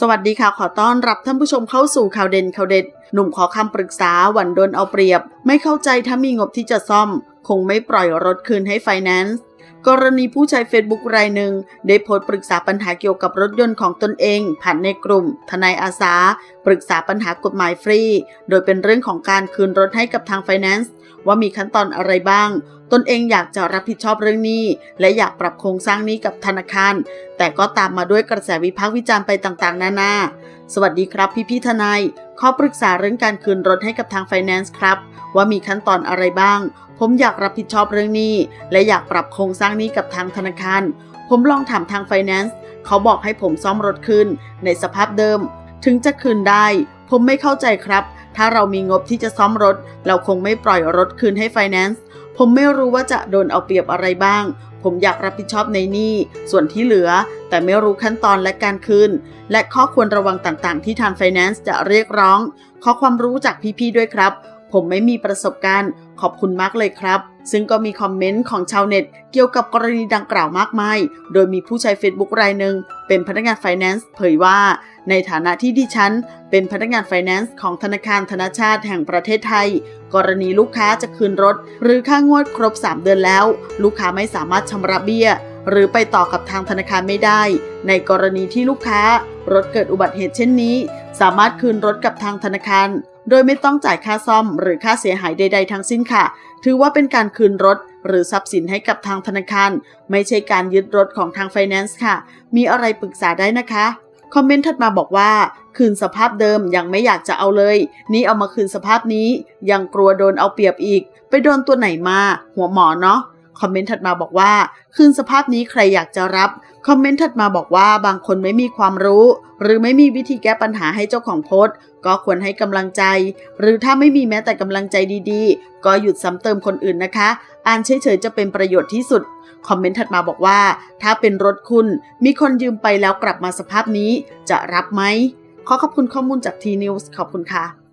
สวัสดีค่ะขอต้อนรับท่านผู้ชมเข้าสู่ข่าวเด่นข่าวเด็ด หนุ่มขอคำปรึกษาหวันโดนเอาเปรียบ ไม่เข้าใจถ้ามีงบที่จะซ่อม คงไม่ปล่อยรถคืนให้ไฟแนนซ์กรณีผู้ใช้ Facebook รายหนึ่ง ได้โพสต์ปรึกษาปัญหาเกี่ยวกับรถยนต์ของตนเอง ผ่านในกลุ่ม ทนายอาสา ปรึกษาปัญหากฎหมายฟรี โดยเป็นเรื่องของการคืนรถให้กับทางไฟแนนซ์ว่ามีขั้นตอนอะไรบ้างตนเองอยากจะรับผิดชอบเรื่องนี้ และอยากปรับโครงสร้างนี้กับธนาคาร แต่ก็ตามมาด้วยกระแสวิพากษ์วิจารณ์ไปต่างๆ นานา สวัสดีครับพี่พี่ทนาย ขอปรึกษาเรื่องการคืนรถให้กับทางไฟแนนซ์ครับ ว่ามีขั้นตอนอะไรบ้าง ผมอยากรับผิดชอบเรื่องนี้ และอยากปรับโครงสร้างนี้กับทางธนาคาร ผมลองถามทางไฟแนนซ์เขาบอกให้ผมซ่อมรถคืนในสภาพเดิม ถึงจะคืนได้ ผมไม่เข้าใจครับ ถ้าเรามีงบที่จะซ่อมรถ เราคงไม่ปล่อยรถคืนให้ไฟแนนซ์ ผมไม่รู้ว่าจะโดนเอาเปรียบอะไรบ้าง ผมอยากรับผิดชอบในหนี้ส่วนที่เหลือ แต่ไม่รู้ขั้นตอนและการคืนและข้อควรระวังต่างๆ ที่ทางไฟแนนซ์จะเรียกร้อง ขอความรู้จากพี่ๆด้วยครับ ผมไม่มีประสบการณ์ ขอบคุณมากเลยครับ ซึ่งก็มีคอมเมนต์ของชาวเน็ต เกี่ยวกับกรณีดังกล่าวมากมาย โดยมีผู้ใช้ Facebook รายหนึ่งเป็นพนักงานไฟแนนซ์เผยว่า ในฐานะที่ดิฉัน เป็นพนักงานไฟแนนซ์ของธนาคารธนาชาติแห่งประเทศไทย กรณีลูกค้าจะคืนรถ หรือค่างวดครบ 3 เดือนแล้ว ลูกค้าไม่สามารถชำระเบี้ย หรือไปต่อกับทางธนาคารไม่ได้ ในกรณีที่ลูกค้ารถเกิดอุบัติเหตุเช่นนี้ สามารถคืนรถกับทางธนาคาร โดยไม่ต้องจ่ายค่าซ่อมหรือค่าเสียหายใด ๆ ทั้งสิ้นค่ะ ถือว่าเป็นการคืนรถหรือทรัพย์สินให้กับทางธนาคาร ไม่ใช่การยึดรถของทางไฟแนนซ์ค่ะ มีอะไรปรึกษาได้นะคะ คอมเมนต์ถัดมาบอกว่า คืนสภาพเดิมยังไม่อยากจะเอาเลย นี่เอามาคืนสภาพนี้ ยังกลัวโดนเอาเปรียบอีก ไปโดนตัวไหนมา หัวหมอเนาะ คอมเมนต์ถัดมาบอกว่าคืนสภาพนี้ใครอยากจะรับ คอมเมนต์ถัดมาบอกว่าบางคนไม่มีความรู้ หรือไม่มีวิธีแก้ปัญหาให้เจ้าของโพสต์ก็ควรให้กำลังใจ หรือถ้าไม่มีแม้แต่กำลังใจดีๆ ก็หยุดซ้ำเติมคนอื่นนะคะ อ่านเฉยๆจะเป็นประโยชน์ที่สุด คอมเมนต์ถัดมาบอกว่า ถ้าเป็นรถคุณ มีคนยืมไปแล้วกลับมาสภาพนี้ จะรับไหม ขอขอบคุณข้อมูลจากทีนิวส์ขอบคุณค่ะ